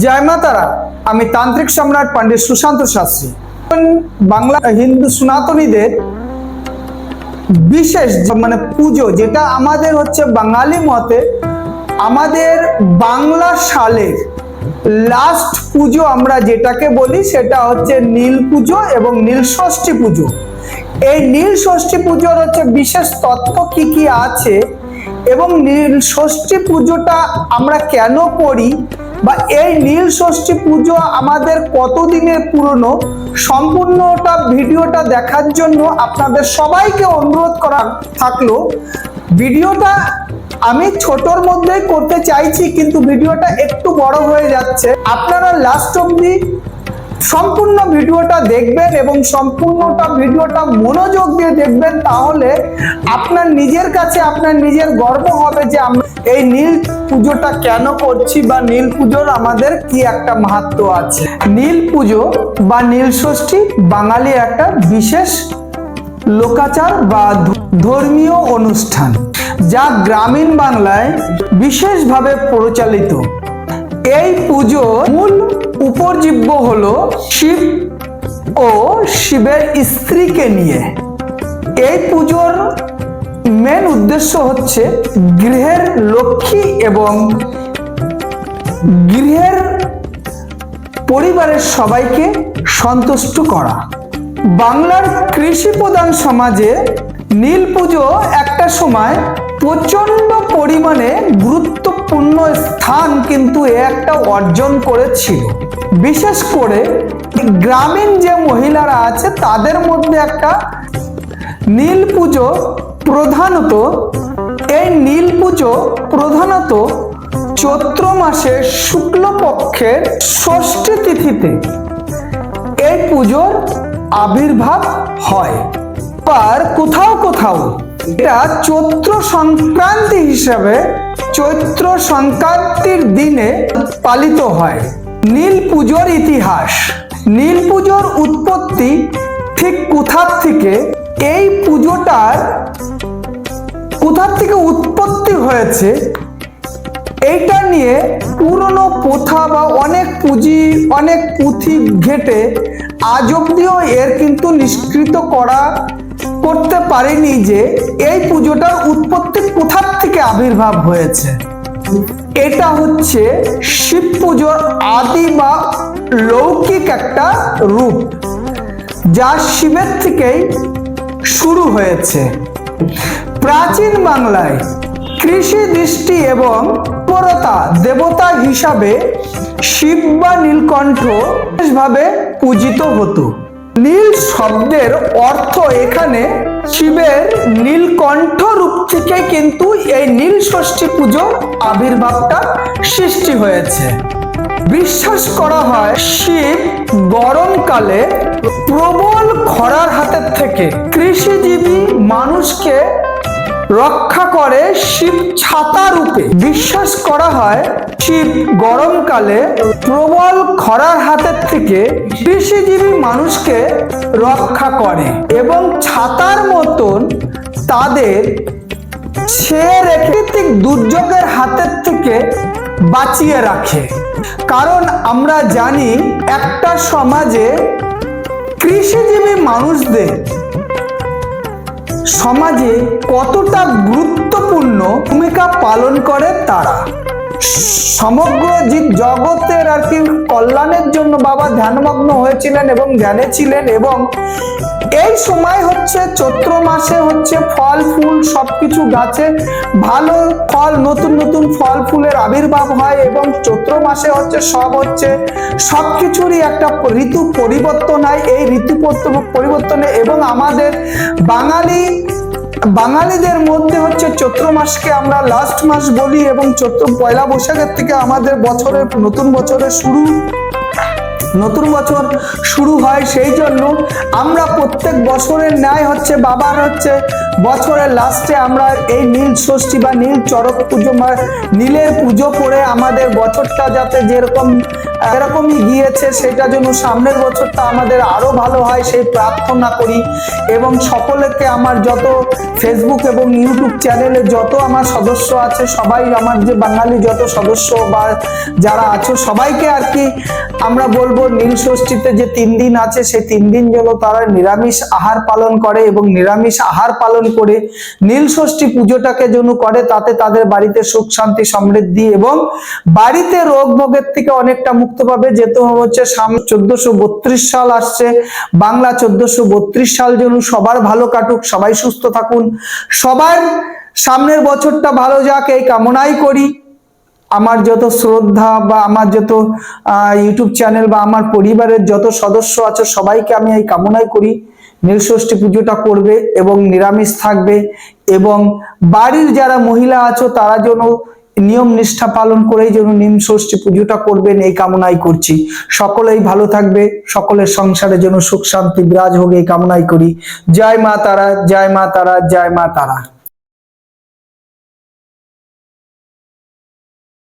জয় মা তারা। আমি তান্ত্রিক সম্রাট পণ্ডিত সুশান্ত শাস্ত্রী। বাংলা হিন্দু সনাতনীদের বিশেষ মানে পুজো, যেটা আমাদের হচ্ছে বাঙালি মতে আমাদের বাংলা সালের লাস্ট পুজো আমরা যেটাকে বলি, সেটা হচ্ছে নীল পুজো এবং নীল ষষ্ঠী পুজো। এই নীল ষষ্ঠী পুজোর হচ্ছে বিশেষ তত্ত্ব কি কি আছে এবং নীল ষষ্ঠী পুজোটা আমরা কেন করি বা এই নীল ষষ্ঠী পুজো আমাদের কতদিনের পুরনো, সম্পূর্ণটা, ভিডিওটা দেখার জন্য আপনাদের সবাইকে অনুরোধ করা থাকল। ভিডিওটা আমি ছোটর মধ্যেই করতে চাইছি, কিন্তু ভিডিওটা একটু বড় হয়ে যাচ্ছে। আপনারা লাস্ট অবধি সম্পূর্ণ ভিডিওটা দেখবেন এবং সম্পূর্ণটা ভিডিওটা মনোযোগ দিয়ে দেখবেন, তাহলে আপনার নিজের কাছে আপনার নিজের গর্ব হবে যে আমরা এই নীল পুজোটা কেন করছি বা নীল পুজোর আমাদের কি একটা মাহাত্ম আছে? নীল পুজো বা নীল ষষ্ঠী বাঙালি একটা বিশেষ লোকাচার বা ধর্মীয় অনুষ্ঠান, যা গ্রামীণ বাংলায় বিশেষভাবে প্রচলিত। এই পুজো মূল উপজীব্য হলো শিব ও শিবের স্ত্রীকে নিয়ে। এই পুজোর মেন উদ্দেশ্য হচ্ছে গৃহের লক্ষ্মী এবং গৃহের পরিবারের সবাইকে সন্তুষ্ট করা। বাংলার কৃষি প্রধান সমাজে নীল পুজো একটা সময় প্রচণ্ড পরিমাণে গুরুত্বপূর্ণ স্থান কিন্তু এ একটা অর্জন করেছিল। বিশেষ করে গ্রামীণ যে মহিলারা আছে তাদের মধ্যে একটা নীল পুজো প্রধানত এই নীল পুজো প্রধানত চৈত্র মাসের শুক্লপক্ষের ষষ্ঠী তিথিতে এই পুজোর আবির্ভাব হয়। আর কোথাও কোথাও এটা চৈত্র সংক্রান্তি হিসাবে চৈত্র সংক্রান্তির দিনে পালিত হয়। নীল পুজোর ইতিহাস। নীল পুজোর উৎপত্তি ঠিক কোথার থেকে এই পুজোটার কোথার থেকে উৎপত্তি হয়েছে, এইটা নিয়ে পুরনো প্রথা বা অনেক পুঁজি, অনেক পুঁথি ঘেটে আজ অব্দিও এর কিন্তু নিষ্কৃত করা করতে পারেনি যে এই পুজোটার উৎপত্তি কোথার থেকে আবির্ভাব হয়েছে। এটা হচ্ছে শিব পুজোর আদি বা লৌকিক একটা রূপ, যা শিবের থেকেই শুরু হয়েছে। প্রাচীন বাংলায় কৃষি দৃষ্টি এবং পরতা দেবতা হিসাবে শিব বা নীলকণ্ঠ বিশেষভাবে পূজিত হতো। নীল শব্দের অর্থ এখানে শিবের নীলকণ্ঠ রূপ থেকে কিন্তু এই নীল ষষ্ঠী পুজোর আবির্ভাবটা সৃষ্টি হয়েছে। বিশ্বাস করা হয় শিব গরমকালে প্রবল খরার হাতের থেকে কৃষিজীবী মানুষকে রক্ষা করে শিব ছাতা রূপে। বিশ্বাস করা হয়, শিব গরমকালে প্রবল খরার হাতের থেকে কৃষিজীবী মানুষকে রক্ষা করে এবং ছাতার মতন তাদের সে প্রাকৃতিক দুর্যোগের হাতের থেকে বাঁচিয়ে রাখে। কারণ আমরা জানি, একটা সমাজে কৃষিজীবী মানুষদের সমাজে কতটা গুরুত্বপূর্ণ ভূমিকা পালন করে তারা? সমগ্র জীব জগতের আর কি কল্যাণের জন্য বাবা ধ্যানমগ্ন হয়েছিলেন এবং ধ্যানে ছিলেন এবং এই সময় হচ্ছে চৈত্র মাসে হচ্ছে ফল, ফুল সবকিছু গাছে। ভালো ফল, নতুন নতুন ফল, ফুলের আবির্ভাব হয় এবং চৈত্র মাসে হচ্ছে সব হচ্ছে সবকিছুরই একটা ঋতু পরিবর্তন হয়। এই ঋতু পরিবর্তনে এবং আমাদের বাঙালি, বাঙালিদের মধ্যে হচ্ছে চৈত্র মাসকে আমরা লাস্ট মাস বলি এবং চৈত্র পয়লা বৈশাখের থেকে আমাদের বছরের, নতুন বছরের শুরু। নতুন বছর শুরু হয় সেই জন্য আমরা প্রত্যেক বছরের ন্যায় হচ্ছে বাবার হচ্ছে বছরের লাস্টে আমরা এই নীল ষষ্ঠী বা নীল চড়ক পুজো বা নীলের পুজো করে আমাদের বছরটা যাতে যেরকম এরকমই গিয়েছে সেটা যেন সামনের বছরটা আমাদের আরও ভালো হয় সেই প্রার্থনা করি। এবং সকলকে আমার যত ফেসবুক এবং ইউটিউব চ্যানেলে যত আমার সদস্য আছে, সবাই আমার যে বাঙালি যত সদস্য বা যারা আছো সবাইকে আর কি আমরা বলব নীল ষষ্ঠীতে যে তিন দিন আছে, সেই তিন দিন যেন তারা নিরামিষ আহার পালন করে এবং নিরামিষ আহার পালন করে নীল ষষ্ঠী পুজোটাকে যেন করে, তাতে তাদের বাড়িতে সুখ, শান্তি, সমৃদ্ধি এবং বাড়িতে রোগ ভোগের থেকে অনেকটা মুক্ত পাবে। যেহেতু হচ্ছে চোদ্দশো বত্রিশ সাল আসছে, বাংলা চোদ্দশো বত্রিশ সাল যেন সবার ভালো কাটুক, সবাই সুস্থ থাকুন। সবার সামনের বছরটা ভালো যাক, এই কামনাই করি। আমার যত শ্রদ্ধা বা আমার যত ইউটিউব চ্যানেল বা আমার পরিবারের যত সদস্য আছে, সবাইকে আমি এই কামনাই করি। নীলষষ্ঠী পুজোটা করবে এবং নিরামিষ থাকবে এবং বাড়ির যারা মহিলা আছো, তারা যেন নিয়ম নিষ্ঠা পালন করেই যেন নিম ষষ্ঠী পুজোটা করবেন, এই কামনাই করছি। সকলেই ভালো থাকবে, সকলের সংসারে যেন সুখ শান্তি বিরাজ হোক, এই কামনাই করি। জয় মা তারা, জয় মা তারা, জয় মা তারা।